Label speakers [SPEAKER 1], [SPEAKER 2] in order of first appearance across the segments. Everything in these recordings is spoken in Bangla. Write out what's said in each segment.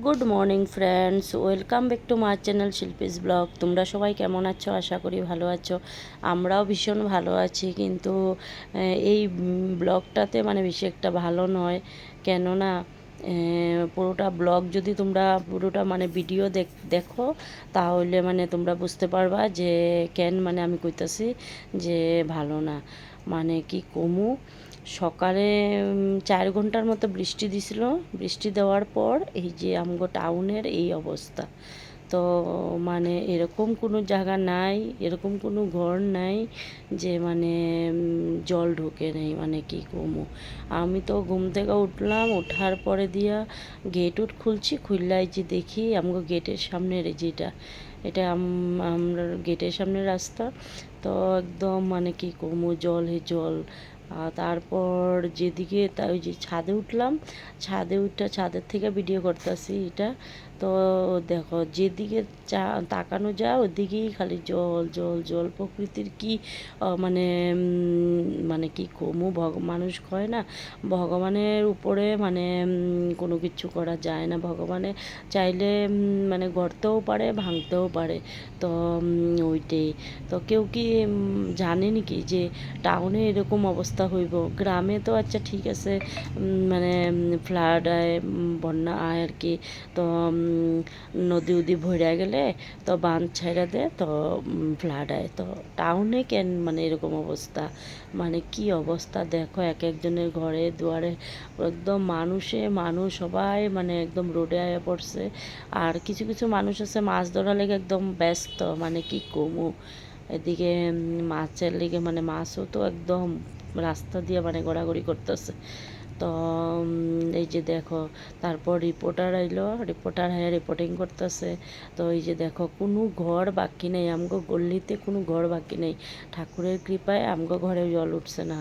[SPEAKER 1] Good morning friends welcome back to my channel Shilpi's blog তোমরা সবাই কেমন আছো? আশা করি ভালো আছো। আমরাও ভীষণ ভালো আছি, কিন্তু এই ব্লগটাতে মানে বেশি একটা ভালো নয়। কেননা পুরোটা ব্লগ যদি তোমরা পুরোটা মানে ভিডিও দেখো, তাহলে মানে তোমরা বুঝতে পারবা যে, কেন মানে আমি কইতাছি যে ভালো না। মানে কি কমু? সকালে চার ঘণ্টার মতো বৃষ্টি দিছিল। বৃষ্টি দেওয়ার পর এই যে আমগো টাউনের এই অবস্থা। তো মানে এরকম কোনো জায়গা নাই, এরকম কোনো ঘর নাই যে মানে জল ঢুকে নেই মানে কি কমু। আমি তো ঘুম থেকে উঠলাম, ওঠার পরে দিয়া গেট উঠ খুলছি, খুললাই যে দেখি আমগো গেটের সামনের যেটা, এটা আমরা গেটের সামনে রাস্তা। তো একদম মানে কি কমু, জল হে জল। তারপর যেদিকে তা ওই যে ছাদে উঠলাম ছাদে উঠে ছাদের থেকে ভিডিও করতেছি এটা। তো দেখো, যেদিকে চা, তাকানো যায়, ওদিকেই খালি জল জল জল। প্রকৃতির কি মানে মানে কি কমু, ভগ, মানুষ কয় না, ভগবানের উপরে মানে কোনো কিছু করা যায় না। ভগবানে চাইলে মানে গড়তেও পারে, ভাঙতেও পারে। তো ওইটাই। তো কেউ কি জানে নাকি যে টাউনে এরকম অবস্থা হইব? গ্রামে তো আচ্ছা ঠিক আছে মানে ফ্লাড আয় বন্যা আয় আর কি। তো নদী উদি ভরে গেলে তো বাঁধ ছাইড়া দেয় তো ফ্লাড আয় তো টাউনে কেন মানে এরকম অবস্থা? মানে কি অবস্থা? দেখো, এক একজনের ঘরে, দুয়ারে, একদম মানুষে মানুষ, সবাই মানে একদম রোডে আয়া পড়ছে। আর কিছু কিছু মানুষ আছে, মাছ ধরার লেগে একদম ব্যস্ত মানে কি কমু? এদিকে মাছের লেগে মানে মাছও তো একদম রাস্তা দিয়ে মানে ঘোরাঘুরি করতেছে। তো এই যে দেখো, তারপর রিপোর্টার আইলো রিপোর্টার হ্যাঁ রিপোর্টিং করতেছে। তো এই যে দেখো, কোনো ঘর বাকি নেই, আমগো গল্লিতে কোনো ঘর বাকি নেই। ঠাকুরের কৃপায় আমগো ঘরে জল উঠছে না।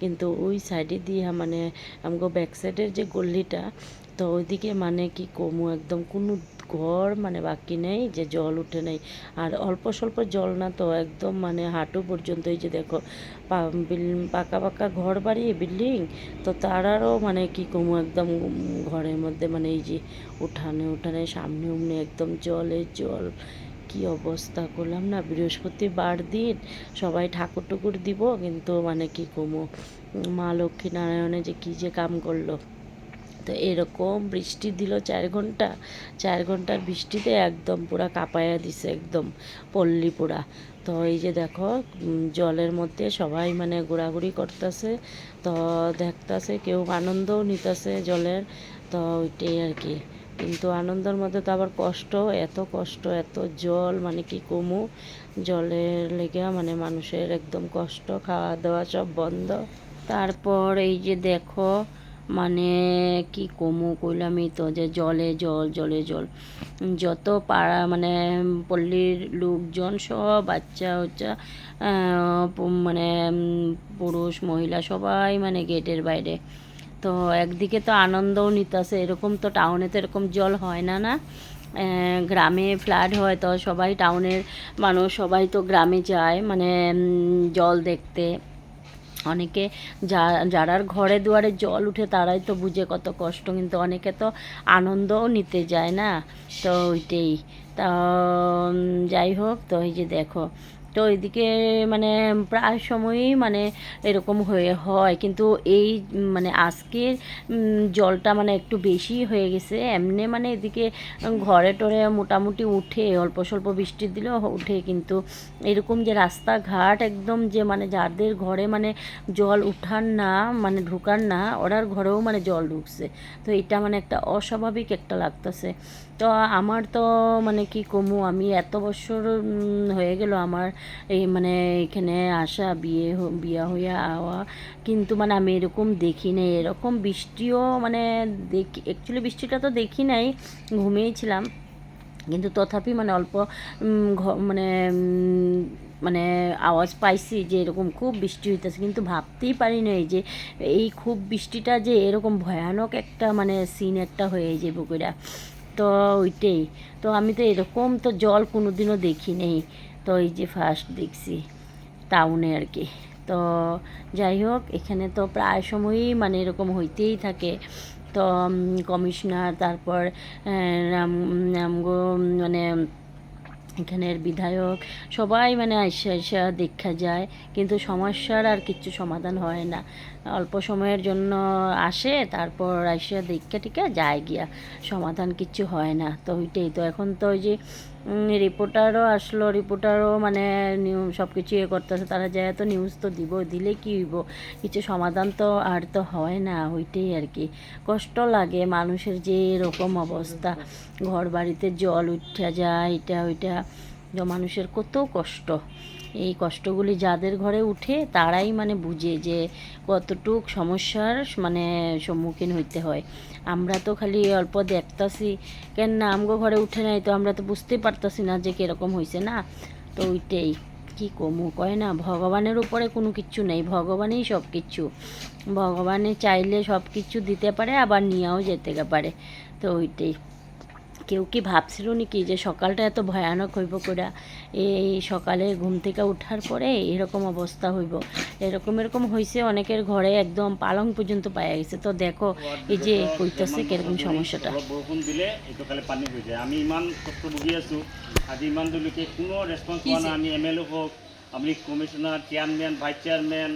[SPEAKER 1] কিন্তু ওই সাইডে দিয়ে মানে আমগো ব্যাক সাইডের যে গল্লিটা তো ওইদিকে মানে কি কমু, একদম কোনো ঘর মানে বাকি নেই, যে জল উঠে নেই। আর অল্প স্বল্প জল না তো, একদম মানে হাঁটু পর্যন্ত, এই যে দেখো পাকা পাকা ঘর বাড়ি বিল্ডিং, তো তারারও মানে কি কমু, একদম ঘরের মধ্যে মানে এই যে উঠানে উঠানে, সামনে উমনে একদম জলে জল। কি অবস্থা করলাম না, বৃহস্পতিবার দিন সবাই ঠাকুর টুকুর দিব, কিন্তু মানে কি কমু, মা লক্ষ্মী নারায়ণে যে কি যে কাম করল। তো এরকম বৃষ্টি দিল চার ঘণ্টা। চার ঘণ্টার বৃষ্টিতে একদম পুরা কাঁপায়া দিছে একদম পল্লী পুরা। তো এই যে দেখো জলের মধ্যে সবাই মানে ঘোরাঘুরি করতেছে। তো দেখতাছে কেউ আনন্দও নিতেছে জলের। তো ওইটাই আর কি। কিন্তু আনন্দের মধ্যে তো আবার কষ্ট, এত কষ্ট, এত জল মানে কি কমু? জলের লেগে মানে মানুষের একদম কষ্ট খাওয়া দাওয়া সব বন্ধ। তারপর এই যে দেখো মানে কি কমু কইলামই তো যে জলে জল জলে জল। যত পাড়া মানে পল্লীর লোকজন সব বাচ্চা প- মানে পুরুষ, মহিলা সবাই মানে গেটের বাইরে। তো একদিকে তো আনন্দও নিতেছে, এরকম তো টাউনে তো এরকম জল হয় না না? গ্রামে ফ্ল্যাট হয় তো সবাই টাউনের মানুষ সবাই তো গ্রামে যায় মানে জল দেখতে। অনেকে যা, যারার ঘরে দুয়ারে জল উঠে তারাই তো বুঝে কত কষ্ট, কিন্তু অনেকে তো আনন্দও নিতে যায় না। তো ওইটাই। তা যাই হোক, তো এই যে দেখো তো এদিকে মানে প্রায় সময়ই মানে এরকম হয়ে হয়। কিন্তু এই মানে আজকের জলটা মানে একটু বেশি হয়ে গেছে। এমনি মানে এদিকে ঘরে টরে মোটামুটি উঠে, অল্প স্বল্প বৃষ্টি দিলেও উঠে। কিন্তু এরকম যে রাস্তাঘাট একদম যে মানে যাদের ঘরে মানে জল উঠান না মানে ঢুকান না, ওরার ঘরেও মানে জল ঢুকছে। তো এটা মানে একটা অস্বাভাবিক একটা লাগতেছে। তো আমার তো মানে কি কমু, আমি এত বছর হয়ে গেল আমার এই মানে এখানে আসা, বিয়ে বিয়া হইয়া আওয়া। কিন্তু মানে আমি এরকম দেখি নাই, এরকম বৃষ্টিও মানে দেখি অ্যাকচুয়ালি বৃষ্টিটা তো দেখি নাই ঘুমিয়েছিলাম কিন্তু তথাপি মানে অল্প মানে মানে আওয়াজ পাইছি যে এরকম খুব বৃষ্টি হইতেছে। কিন্তু ভাবতেই পারি নাই যে এই খুব বৃষ্টিটা যে এরকম ভয়ানক একটা মানে সিন একটা হয়ে যাবে কইরা। তো ওইটাই। তো আমি তো এরকম তো জল কোনো দিনও দেখি নেই। তো এই যে ফার্স্ট দেখছি টাউনে আর কি। তো যাই হোক, এখানে তো প্রায় সময়ই মানে এরকম হইতেই থাকে। তো কমিশনার তারপর মানে এখানের বিধায়ক সবাই মানে আইসা আইসা দেখা যায়, কিন্তু সমস্যার আর কিচ্ছু সমাধান হয় না। অল্প সময়ের জন্য আসে, তারপর আইসা দেখা টিকা যায় গিয়া, সমাধান কিচ্ছু হয় না। তো ওইটাই। তো এখন তো ওই যে রিপোর্টারও আসলো রিপোর্টারও মানে সব কিছু ইয়ে করতেছে, তারা যায় তো নিউজ তো দিব, দিলে কি হইব? কিছু সমাধান তো আর তো হয় না, ওইটাই আর কি। কষ্ট লাগে মানুষের যে এরকম অবস্থা ঘর বাড়িতে জল উঠা যায়, এটা ওইটা মানুষের কত কষ্ট। এই কষ্টগুলি যাদের ঘরে উঠে তারাই মানে বুঝে যে কতটুক সমস্যার মানে সম্মুখীন হইতে হয়। আমরা তো খালি অল্প দেখতাছি কেন না আমগো ঘরে উঠে নাই তো আমরা তো বুঝতেই পারতাছি না যে কীরকম হয়েছে না। তো ওইটাই, কি কমু, কয় না, ভগবানের উপরে কোনো কিচ্ছু নেই, ভগবানই সব কিছু ভগবানে চাইলে সব কিছু দিতে পারে, আবার নিয়েও যেতে পারে। তো ওইটাই। কেউ কি ভাবছিল নাকি যে সকালটা এত ভয়ানক হইব করে এই সকালে ঘুম থেকে ওঠার পরে এরকম অবস্থা হইব। এরকম এরকম হয়েছে অনেকের ঘরে একদম পালং পর্যন্ত পাওয়া গেছে। তো দেখো এই যে কইতাছে কীরকম সমস্যাটা।
[SPEAKER 2] অলপ দিলে এইটো কালি পানী হৈ যায়। আমি ইমান কষ্ট ভুগি আছোঁ। আজি ইমান দেৰিলৈকে কোনো ৰেচপন্স পোৱা নাই। আমি এম এল এ হওক আমি কমিশ্যনাৰ চেয়াৰমেন ভাইচ চেয়াৰমেন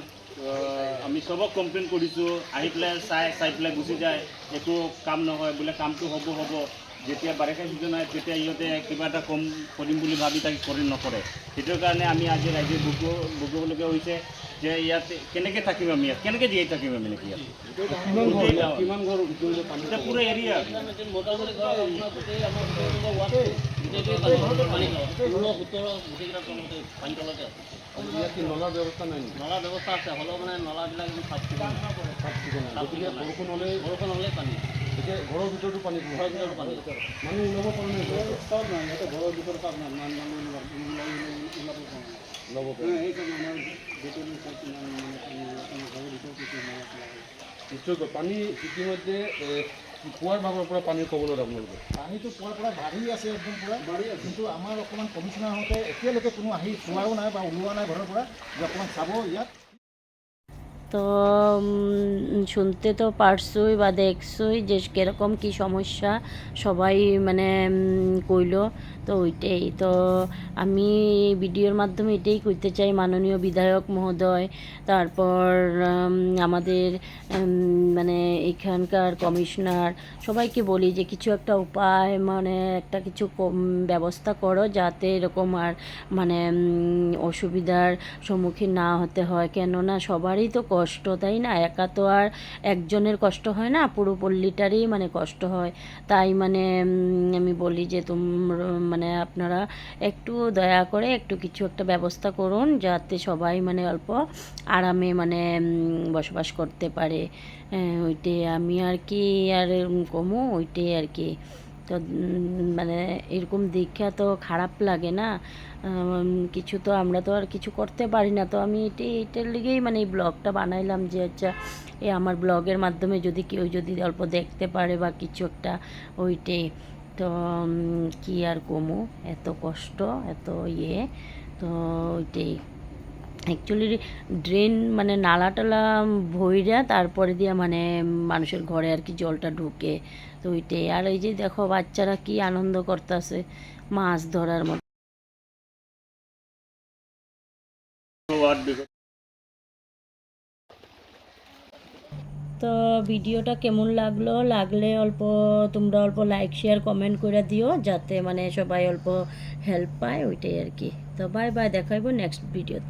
[SPEAKER 2] আমি চবক কমপ্লেইন কৰিছোঁ। আহি পেলাই চাই চাই পেলাই গুচি যায়। একো কাম নহয়। বোলে কামটো হ'ব হ'ব। যেতিয়া বাৰিষা ছিজন হয় তেতিয়া ইহঁতে কিবা এটা কম কৰিম বুলি ভাবি তাক কৰি নকৰে। সেইটোৰ কাৰণে আমি আজি ৰাইজে ভুগিব ভুগিবলগীয়া হৈছে যে ইয়াত কেনেকৈ থাকিম আমি ইয়াত? কেনেকৈ জীয়াই থাকিম আমি নেকি ইয়াত? পুৰা? এৰিয়া।
[SPEAKER 3] নলাৰ ব্যৱস্থা নাই
[SPEAKER 4] নলা ব্যৱস্থা আছে হ'লেও মানে নলাবিলাক
[SPEAKER 3] বৰষুণ হ'লে
[SPEAKER 4] বৰষুণ হ'লেই পানী।
[SPEAKER 3] এতিয়া ঘৰৰ ভিতৰতো পানী
[SPEAKER 4] ঘৰৰ ভিতৰত পানী
[SPEAKER 3] মানুহ ওলাব পৰা নাই ঘৰৰ
[SPEAKER 4] চব নাই ইয়াতে ঘৰৰ ভিতৰত পাব নাই মান মানুহ ওলাব পৰা নাই
[SPEAKER 3] ওলাব পৰা নাই।
[SPEAKER 4] সেইকাৰণে আমাৰ ভেটেৰিনেৰী চাইড ইমান মানে পানী আমাৰ ঘৰৰ ভিতৰত কিছু নাই
[SPEAKER 3] নিশ্চয়কৈ পানী ইতিমধ্যে এ, পুৱাৰ ভাগৰ পৰা পানীৰ কবলত আপোনালোকে
[SPEAKER 5] পানীটো পুৱাৰ পৰা বাঢ়ি আছে একদম পুৰা বাঢ়ি আছে কিন্তু আমাৰ অকণমান কমিশ্যনাৰ হওঁতে এতিয়ালৈকে কোনো আহি চোৱাও নাই বা ওলোৱা নাই ঘৰৰ পৰা যে অকণমান চাব ইয়াত
[SPEAKER 1] তো শুনতে তো পারছই বা দেখছই যে কীরকম কী সমস্যা। সবাই মানে কইল কইলো তো ওইটাই। তো আমি ভিডিওর মাধ্যমে এটাই করতে চাই, মাননীয় বিধায়ক মহোদয়। তারপর আমাদের মানে এখানকার কমিশনার, সবাইকে বলি যে কিছু একটা উপায় মানে একটা কিছু ব্যবস্থা করো যাতে এরকম আর মানে অসুবিধার সম্মুখীন না হতে হয়। কেননা সবারই তো কষ্ট, তাই না? একা তো আর একজনের কষ্ট হয় না, পুরো পল্লীটারই মানে কষ্ট হয়। তাই মানে আমি বলি যে তোম মানে আপনারা একটু দয়া করে একটু কিছু একটা ব্যবস্থা করুন যাতে সবাই মানে অল্প আরামে মানে বসবাস করতে পারে। হ্যাঁ, ওইটাই আমি আর কি আর কমু ওইটাই আর কি। তো মানে এরকম দীক্ষা তো খারাপ লাগে না। কিছু তো আমরা তো আর কিছু করতে পারি না। তো আমি এটাই এটার লিগেই মানে এই ব্লগটা বানাইলাম যে আচ্ছা এই আমার ব্লগের মাধ্যমে যদি কেউ যদি অল্প দেখতে পারে বা কিছু একটা ওইটাই। তো কি আর কমু? এত কষ্ট, এত ইয়ে। তো ওইটাই। অ্যাকচুয়ালি ড্রেন মানে নালা টালা ভইরা তারপরে দিয়ে মানে মানুষের ঘরে আর কি জলটা ঢুকে। তো ওইটাই। আর এই যে দেখো, বাচ্চারা কি আনন্দ করতেছে মাছ ধরার মতো। তো ভিডিওটা কেমন লাগল? লাগলে অল্প, তোমরা অল্প লাইক শেয়ার কমেন্ট করে দিও, যাতে মানে সবাই অল্প হেল্প পায়, ওইটাই আর কি। তো বাই বাই দেখাইবো নেক্সট ভিডিওতে